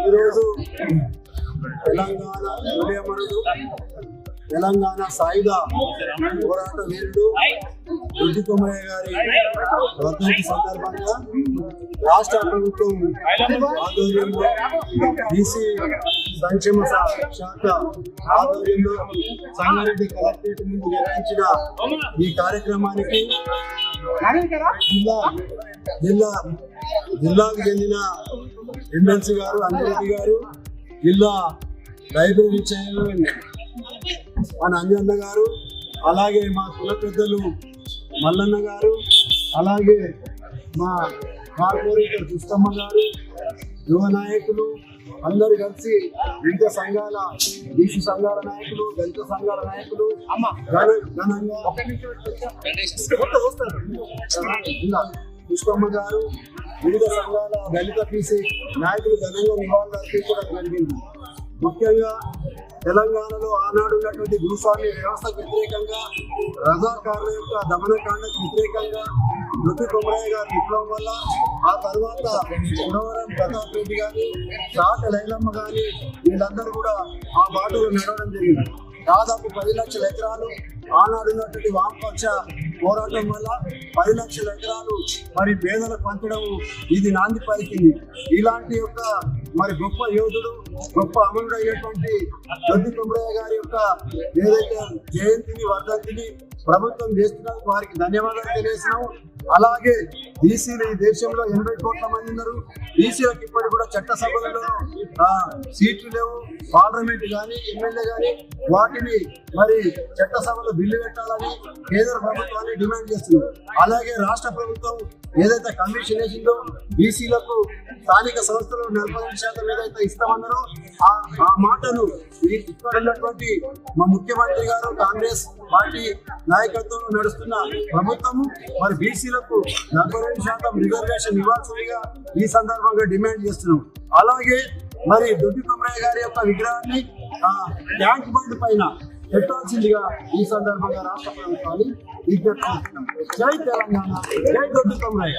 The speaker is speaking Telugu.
ఈరోజు తెలంగాణ ఉదయమరుడు తెలంగాణ సాయుధ పోరాట వీరుడు రెడ్డి కొమరయ్య గారి వర్ధంతి సందర్భంగా రాష్ట్ర ప్రభుత్వం ఆధ్వర్యంలో బీసీ సంక్షేమ శాఖ ఆధ్వర్యంలో సంగారెడ్డి కలెక్టరేట్ ముందు నిర్వహించిన ఈ కార్యక్రమానికి జిల్లా జిల్లా జిల్లాకు చెందిన ఎమ్మెల్సీ గారు అంజిరెడ్డి గారు జిల్లా లైబ్రరీ చైర్మన్ మన అంజన్న గారు అలాగే మా కుల పెద్దలు మల్లన్న గారు అలాగే మా కార్పొరేటర్ కృష్ణమ్మ గారు యువ నాయకులు అందరు కలిసి వివిధ సంఘాల బీసీ సంఘాల నాయకులు దళిత సంఘాల నాయకులు ఘనంగా పుష్పమ్మ గారు వివిధ సంఘాల దళిత పీసీ నాయకులు ఘనంగా నివాళులు అర్పించడం జరిగింది. ముఖ్యంగా తెలంగాణలో ఆనాడు ఉన్నటువంటి భూస్వామ్య వ్యవస్థకు వ్యతిరేకంగా రజాకారుల యొక్క దమనకాండకు వ్యతిరేకంగా మృతి కొమరయ్య గారి విప్లవం వల్ల ఆ తర్వాత గుణవరం ప్రతాప్ రెడ్డి గాని చాట లైలమ్మ గాని వీళ్ళందరూ కూడా ఆ బాటలో నడవడం జరిగింది. దాదాపు పది లక్షల ఎకరాలు ఆనాడు ఉన్నటువంటి వామపక్ష పోరాటం వల్ల పది లక్షల ఎకరాలు మరి పేదలకు పంచడం ఇది నాంది పలికింది. ఇలాంటి యొక్క మరి గొప్ప యోధుడు గొప్ప అమరుడు అయినటువంటి దొడ్డి కుమరయ్య గారి యొక్క ఏదైతే జయంతిని వర్ధంతిని ప్రభుత్వం చేస్తున్నందుకు వారికి ధన్యవాదాలు తెలియజేస్తున్నాము అలాగే బీసీలు ఈ దేశంలో ఎనభై కోట్ల మంది ఉన్నారు. బీసీలకు ఇప్పటి కూడా చట్టసభలలో సీట్లు లేవు. పార్లమెంట్ కానీ ఎమ్మెల్యే కానీ వాటిని మరి చట్టసభలో బిల్లు పెట్టాలని కేంద్ర ప్రభుత్వాన్ని డిమాండ్ చేస్తున్నారు అలాగే రాష్ట్ర ప్రభుత్వం ఏదైతే కమిషన్ వేసిందో బీసీలకు స్థానిక సంస్థలు నలభై ఐదు శాతం ఏదైతే ఇస్తామన్నారో ఆ మాటను ఇక్కడ ఉన్నటువంటి మా ముఖ్యమంత్రి గారు కాంగ్రెస్ పార్టీ నాయకత్వంలో నడుస్తున్న ప్రభుత్వము మరి బీసీలకు నలభై రెండు శాతం రిజర్వేషన్ ఇవ్వాల్సిందిగా ఈ సందర్భంగా డిమాండ్ చేస్తున్నాం. అలాగే మరి దొడ్డి కొమరయ్య గారి యొక్క విగ్రహాన్ని ఆ, ట్యాంక్ బండ్ పైన పెట్టాల్సిందిగా ఈ సందర్భంగా రాష్ట్ర ప్రభుత్వాన్ని విజ్ఞప్తి జై తెలంగాణ జై దొడ్డి కొమరయ్య.